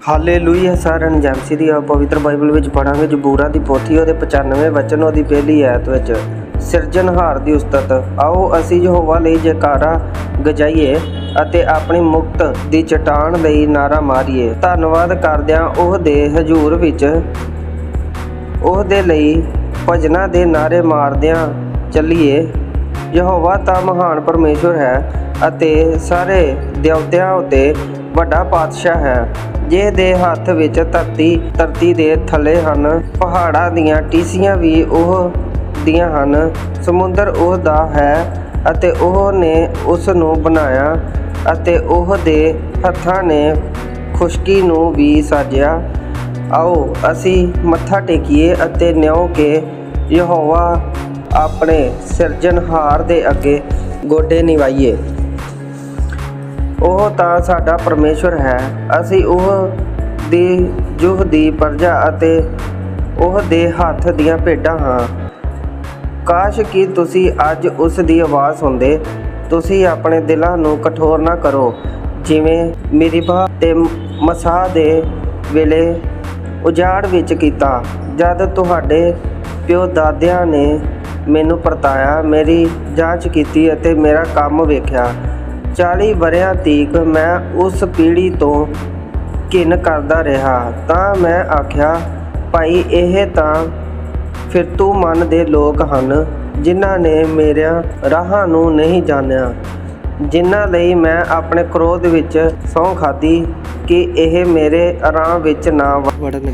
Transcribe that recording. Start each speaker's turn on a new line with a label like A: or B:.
A: Hallelujah, ਸਾਰਿਆਂ ਨੂੰ ਜੈਮਸੀ ਦੀ ਆ ਪਵਿੱਤਰ ਬਾਈਬਲ ਵਿੱਚ ਪੜਾਂਗੇ ਜਬੂਰਾਂ ਦੀ ਪੋਥੀ, ਉਹਦੇ 95 ਵਚਨ, ਉਹਦੀ ਪਹਿਲੀ ਐਤ ਵਿੱਚ। ਸਿਰਜਣਹਾਰ ਦੀ ਉਸਤਤ, ਆਓ ਅਸੀਂ ਯਹੋਵਾ ਲਈ ਜੈਕਾਰਾ ਗਜਾਈਏ ਅਤੇ ਆਪਣੀ ਮੁਕਤ ਦੀ ਚਟਾਨ ਲਈ ਨਾਰਾ ਮਾਰੀਏ। ਧੰਨਵਾਦ ਕਰਦਿਆਂ ਉਹ ਦੇ ਹਜ਼ੂਰ ਵਿੱਚ, ਉਹ ਦੇ ਲਈ ਭਜਨਾਂ ਦੇ ਨਾਰੇ ਮਾਰਦਿਆਂ ਚੱਲੀਏ। ਯਹੋਵਾ ਤਾਂ ਮਹਾਨ ਪਰਮੇਸ਼ਵਰ ਹੈ ਅਤੇ ਸਾਰੇ ਦੇਵਤਿਆਂ ਉਤੇ ਵੱਡਾ ਪਾਤਸ਼ਾਹ ਹੈ ਜਿਹਦੇ ਹੱਥ ਵਿੱਚ ਧਰਤੀ ਧਰਤੀ ਦੇ ਥੱਲੇ ਹਨ। ਪਹਾੜਾਂ ਦੀਆਂ ਟੀਸੀਆਂ ਵੀ ਉਹ ਦੀਆਂ ਹਨ। ਸਮੁੰਦਰ ਉਹ ਦਾ ਹੈ ਅਤੇ ਉਹ ਨੇ ਉਸ ਨੂੰ ਬਣਾਇਆ ਅਤੇ ਉਹ ਦੇ ਹੱਥਾਂ ਨੇ ਖੁਸ਼ਕੀ ਨੂੰ ਵੀ ਸਾਜਿਆ। ਆਓ, ਅਸੀਂ ਮੱਥਾ ਟੇਕੀਏ ਅਤੇ ਨਿਉ ਕੇ ਯਹੋਵਾ ਆਪਣੇ ਸਿਰਜਣਹਾਰ ਦੇ ਅੱਗੇ ਗੋਡੇ ਨਿਵਾਈਏ। ਉਹ ਤਾਂ ਸਾਡਾ ਪਰਮੇਸ਼ਵਰ ਹੈ। ਅਸੀਂ ਉਹ ਦੀ ਜੁਹ ਦੀ ਪਰਜਾ ਅਤੇ ਉਹ ਦੇ ਹੱਥ ਦੀਆਂ ਭੇਡਾਂ ਹਾਂ। ਕਾਸ਼ ਕਿ ਤੁਸੀਂ ਅੱਜ ਉਸ ਦੀ ਆਵਾਜ਼ ਸੁਣਦੇ। ਤੁਸੀਂ ਆਪਣੇ ਦਿਲਾਂ ਨੂੰ ਕਠੋਰ ਨਾ ਕਰੋ। ਜਿਵੇਂ ਮਰੀਬਾ ਤੇ ਮਸਾਹ ਦੇ ਵੇਲੇ ਉਜਾੜ ਵਿੱਚ ਕੀਤਾ। ਜਦ ਤੁਹਾਡੇ ਪਿਓ ਦਾਦਿਆਂ ਨੇ ਮੈਨੂੰ ਪਰਤਾਇਆ, ਮੇਰੀ ਜਾਂਚ ਕੀਤੀ ਅਤੇ ਮੇਰਾ ਕੰਮ ਵੇਖਿਆ। 40 ਵਰਿਆਂ ਤੀਕ ਮੈਂ ਉਸ ਪੀੜ੍ਹੀ ਤੋਂ ਘਿਨ ਕਰਦਾ ਰਿਹਾ ਤਾਂ ਮੈਂ ਆਖਿਆ, ਭਾਈ, ਇਹ ਤਾਂ ਫਿਰਤੂ ਮਨ ਦੇ ਲੋਕ ਹਨ ਜਿਨ੍ਹਾਂ ਨੇ ਮੇਰਿਆਂ ਰਾਹਾਂ ਨੂੰ ਨਹੀਂ ਜਾਣਿਆ, ਜਿਨ੍ਹਾਂ ਲਈ ਮੈਂ ਆਪਣੇ ਕ੍ਰੋਧ ਵਿੱਚ ਸਹੁੰ ਖਾਦੀ ਕਿ ਇਹ ਮੇਰੇ ਆਰਾਮ ਵਿੱਚ ਨਾ ਵੜਨਗੇ।